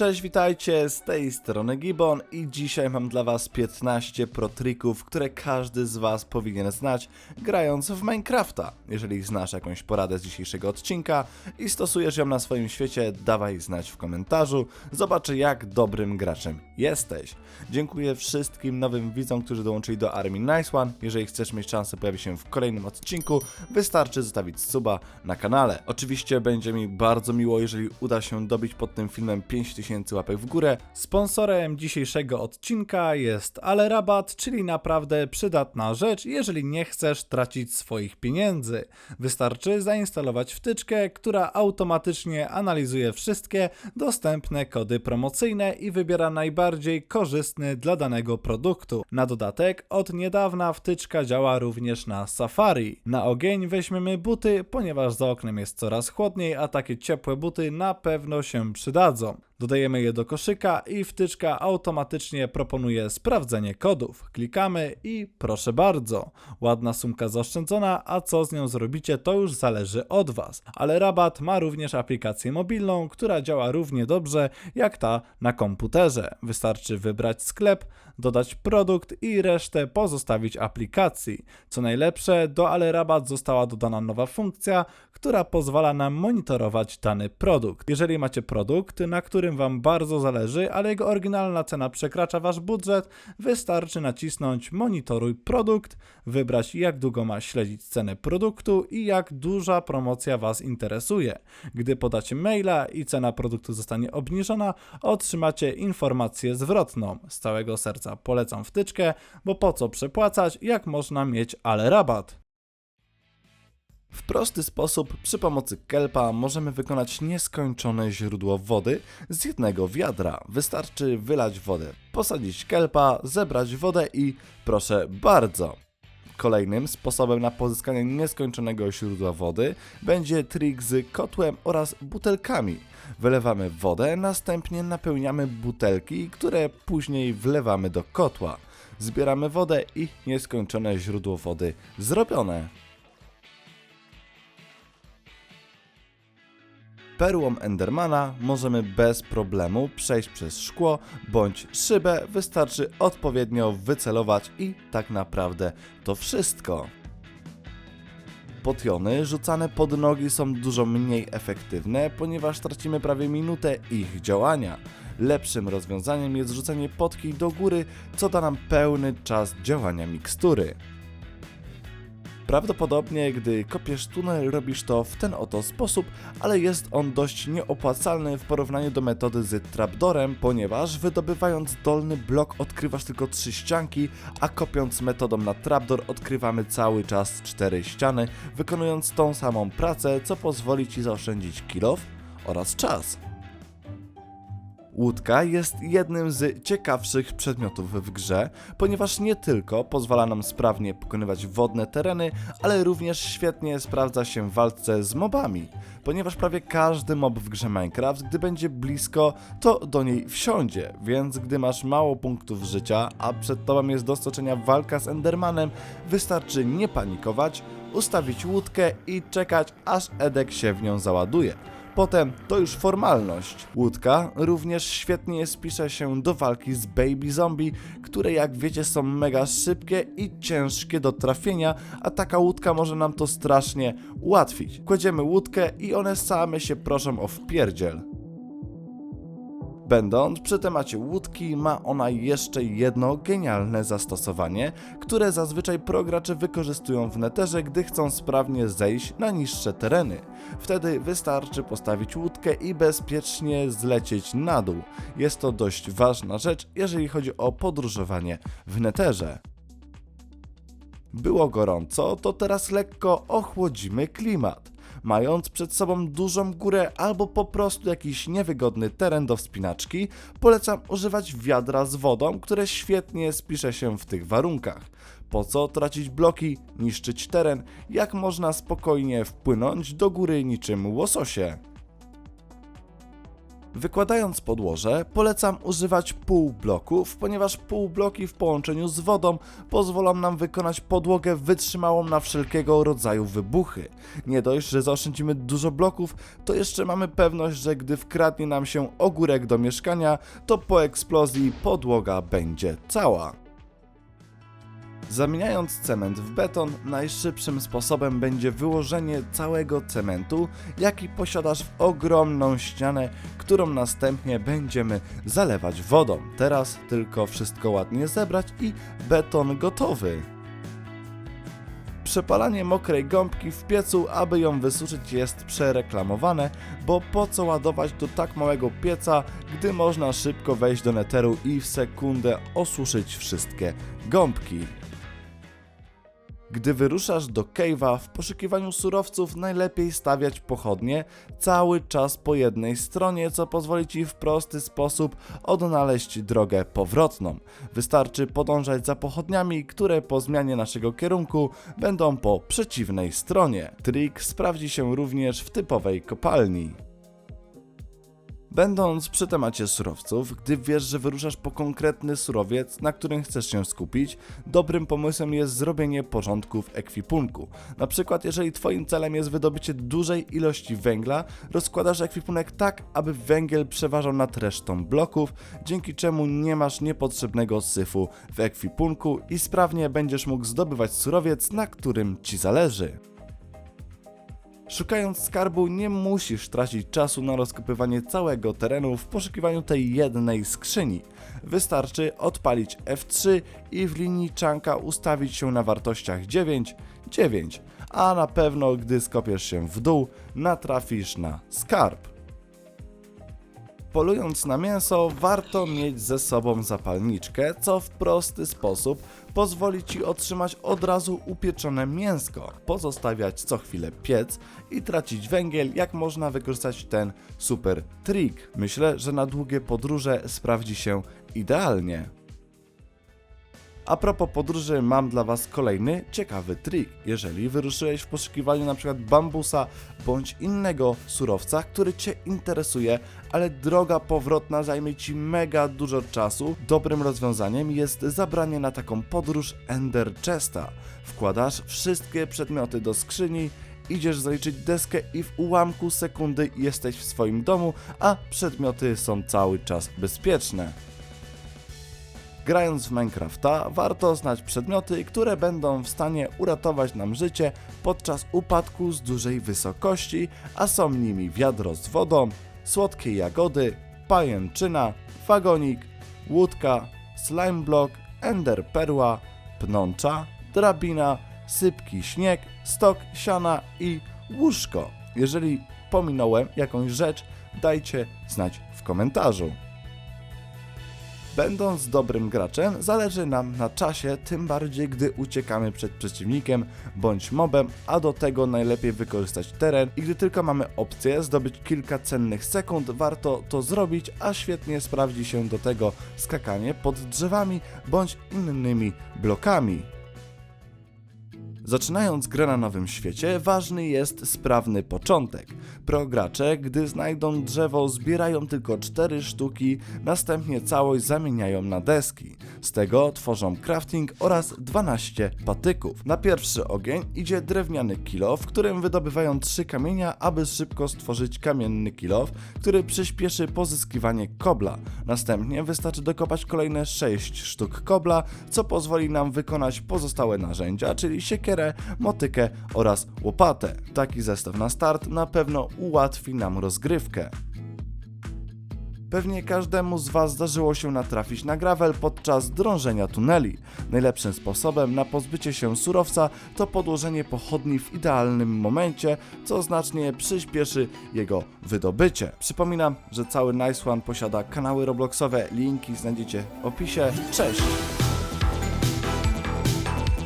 Cześć, witajcie, z tej strony Gibbon i dzisiaj mam dla was 15 pro trików, które każdy z was powinien znać grając w Minecrafta. Jeżeli znasz jakąś poradę z dzisiejszego odcinka i stosujesz ją na swoim świecie, dawaj znać w komentarzu, zobaczę jak dobrym graczem jesteś. Dziękuję wszystkim nowym widzom, którzy dołączyli do armii Nice One. Jeżeli chcesz mieć szansę pojawić się w kolejnym odcinku, wystarczy zostawić suba na kanale. Oczywiście będzie mi bardzo miło, jeżeli uda się dobić pod tym filmem 5000 łapek w górę. Sponsorem dzisiejszego odcinka jest Ale Rabat, czyli naprawdę przydatna rzecz, jeżeli nie chcesz tracić swoich pieniędzy. Wystarczy zainstalować wtyczkę, która automatycznie analizuje wszystkie dostępne kody promocyjne i wybiera najbardziej korzystny dla danego produktu. Na dodatek, od niedawna wtyczka działa również na Safari. Na ogień weźmiemy buty, ponieważ za oknem jest coraz chłodniej, a takie ciepłe buty na pewno się przydadzą. Dodajemy je do koszyka i wtyczka automatycznie proponuje sprawdzenie kodów. Klikamy i proszę bardzo. Ładna sumka zaoszczędzona, a co z nią zrobicie to już zależy od Was. Ale rabat ma również aplikację mobilną, która działa równie dobrze jak ta na komputerze. Wystarczy wybrać sklep, dodać produkt i resztę pozostawić aplikacji. Co najlepsze, do Ale Rabat została dodana nowa funkcja, która pozwala nam monitorować dany produkt. Jeżeli macie produkt, na którym Wam bardzo zależy, ale jego oryginalna cena przekracza Wasz budżet, wystarczy nacisnąć monitoruj produkt, wybrać jak długo ma śledzić cenę produktu i jak duża promocja Was interesuje. Gdy podacie maila i cena produktu zostanie obniżona, otrzymacie informację zwrotną. Z całego serca polecam wtyczkę, bo po co przepłacać, jak można mieć ale rabat. W prosty sposób przy pomocy kelpa możemy wykonać nieskończone źródło wody z jednego wiadra. Wystarczy wylać wodę, posadzić kelpa, zebrać wodę i proszę bardzo. Kolejnym sposobem na pozyskanie nieskończonego źródła wody będzie trik z kotłem oraz butelkami. Wylewamy wodę, następnie napełniamy butelki, które później wlewamy do kotła. Zbieramy wodę i nieskończone źródło wody zrobione. Perłą Endermana możemy bez problemu przejść przez szkło bądź szybę, wystarczy odpowiednio wycelować i tak naprawdę to wszystko. Potiony rzucane pod nogi są dużo mniej efektywne, ponieważ tracimy prawie minutę ich działania. Lepszym rozwiązaniem jest rzucenie potki do góry, co da nam pełny czas działania mikstury. Prawdopodobnie, gdy kopiesz tunel, robisz to w ten oto sposób, ale jest on dość nieopłacalny w porównaniu do metody z trapdorem, ponieważ wydobywając dolny blok odkrywasz tylko trzy ścianki, a kopiąc metodą na trapdor odkrywamy cały czas cztery ściany, wykonując tą samą pracę, co pozwoli ci zaoszczędzić kilof oraz czas. Łódka jest jednym z ciekawszych przedmiotów w grze, ponieważ nie tylko pozwala nam sprawnie pokonywać wodne tereny, ale również świetnie sprawdza się w walce z mobami. Ponieważ prawie każdy mob w grze Minecraft, gdy będzie blisko, to do niej wsiądzie, więc gdy masz mało punktów życia, a przed tobą jest do stoczenia walka z Endermanem, wystarczy nie panikować, ustawić łódkę i czekać aż Edek się w nią załaduje. Potem to już formalność. Łódka również świetnie spisze się do walki z baby zombie, które jak wiecie są mega szybkie i ciężkie do trafienia, a taka łódka może nam to strasznie ułatwić. Kładziemy łódkę i one same się proszą o wpierdziel. Będąc przy temacie łódki, ma ona jeszcze jedno genialne zastosowanie, które zazwyczaj progracze wykorzystują w neterze, gdy chcą sprawnie zejść na niższe tereny. Wtedy wystarczy postawić łódkę i bezpiecznie zlecieć na dół. Jest to dość ważna rzecz, jeżeli chodzi o podróżowanie w neterze. Było gorąco, to teraz lekko ochłodzimy klimat. Mając przed sobą dużą górę albo po prostu jakiś niewygodny teren do wspinaczki, polecam używać wiadra z wodą, które świetnie spisze się w tych warunkach. Po co tracić bloki, niszczyć teren, jak można spokojnie wpłynąć do góry niczym łososie? Wykładając podłoże, polecam używać półbloków, ponieważ półbloki w połączeniu z wodą pozwolą nam wykonać podłogę wytrzymałą na wszelkiego rodzaju wybuchy. Nie dość, że zaoszczędzimy dużo bloków, to jeszcze mamy pewność, że gdy wkradnie nam się ogórek do mieszkania, to po eksplozji podłoga będzie cała. Zamieniając cement w beton, najszybszym sposobem będzie wyłożenie całego cementu, jaki posiadasz w ogromną ścianę, którą następnie będziemy zalewać wodą. Teraz tylko wszystko ładnie zebrać i beton gotowy. Przepalanie mokrej gąbki w piecu, aby ją wysuszyć jest przereklamowane, bo po co ładować do tak małego pieca, gdy można szybko wejść do neteru i w sekundę osuszyć wszystkie gąbki. Gdy wyruszasz do cave'a w poszukiwaniu surowców, najlepiej stawiać pochodnie cały czas po jednej stronie, co pozwoli ci w prosty sposób odnaleźć drogę powrotną. Wystarczy podążać za pochodniami, które po zmianie naszego kierunku będą po przeciwnej stronie. Trik sprawdzi się również w typowej kopalni. Będąc przy temacie surowców, gdy wiesz, że wyruszasz po konkretny surowiec, na którym chcesz się skupić, dobrym pomysłem jest zrobienie porządku w ekwipunku. Na przykład, jeżeli Twoim celem jest wydobycie dużej ilości węgla, rozkładasz ekwipunek tak, aby węgiel przeważał nad resztą bloków, dzięki czemu nie masz niepotrzebnego syfu w ekwipunku i sprawnie będziesz mógł zdobywać surowiec, na którym Ci zależy. Szukając skarbu nie musisz tracić czasu na rozkopywanie całego terenu w poszukiwaniu tej jednej skrzyni. Wystarczy odpalić F3 i w linii czanka ustawić się na wartościach 9, 9, a na pewno gdy skopiesz się w dół natrafisz na skarb. Polując na mięso, warto mieć ze sobą zapalniczkę, co w prosty sposób pozwoli Ci otrzymać od razu upieczone mięsko, pozostawiać co chwilę piec i tracić węgiel, jak można wykorzystać ten super trik. Myślę, że na długie podróże sprawdzi się idealnie. A propos podróży, mam dla Was kolejny ciekawy trik. Jeżeli wyruszyłeś w poszukiwaniu np. bambusa bądź innego surowca, który Cię interesuje, ale droga powrotna zajmie Ci mega dużo czasu, dobrym rozwiązaniem jest zabranie na taką podróż Ender Chesta. Wkładasz wszystkie przedmioty do skrzyni, idziesz zaliczyć deskę i w ułamku sekundy jesteś w swoim domu, a przedmioty są cały czas bezpieczne. Grając w Minecrafta, warto znać przedmioty, które będą w stanie uratować nam życie podczas upadku z dużej wysokości, a są nimi wiadro z wodą, słodkie jagody, pajęczyna, wagonik, łódka, slime block, ender perła, pnącza, drabina, sypki śnieg, stok siana i łóżko. Jeżeli pominąłem jakąś rzecz, dajcie znać w komentarzu. Będąc dobrym graczem, zależy nam na czasie, tym bardziej gdy uciekamy przed przeciwnikiem bądź mobem, a do tego najlepiej wykorzystać teren i gdy tylko mamy opcję zdobyć kilka cennych sekund, warto to zrobić, a świetnie sprawdzi się do tego skakanie pod drzewami bądź innymi blokami. Zaczynając grę na nowym świecie, ważny jest sprawny początek. Progracze, gdy znajdą drzewo, zbierają tylko 4 sztuki, następnie całość zamieniają na deski. Z tego tworzą crafting oraz 12 patyków. Na pierwszy ogień idzie drewniany kilof, w którym wydobywają 3 kamienia, aby szybko stworzyć kamienny kilof, który przyspieszy pozyskiwanie kobla. Następnie wystarczy dokopać kolejne 6 sztuk kobla, co pozwoli nam wykonać pozostałe narzędzia, czyli motykę oraz łopatę. Taki zestaw na start na pewno ułatwi nam rozgrywkę. Pewnie każdemu z Was zdarzyło się natrafić na gravel podczas drążenia tuneli. Najlepszym sposobem na pozbycie się surowca to podłożenie pochodni w idealnym momencie, co znacznie przyspieszy jego wydobycie. Przypominam, że cały Nice One posiada kanały Robloxowe, linki znajdziecie w opisie. Cześć!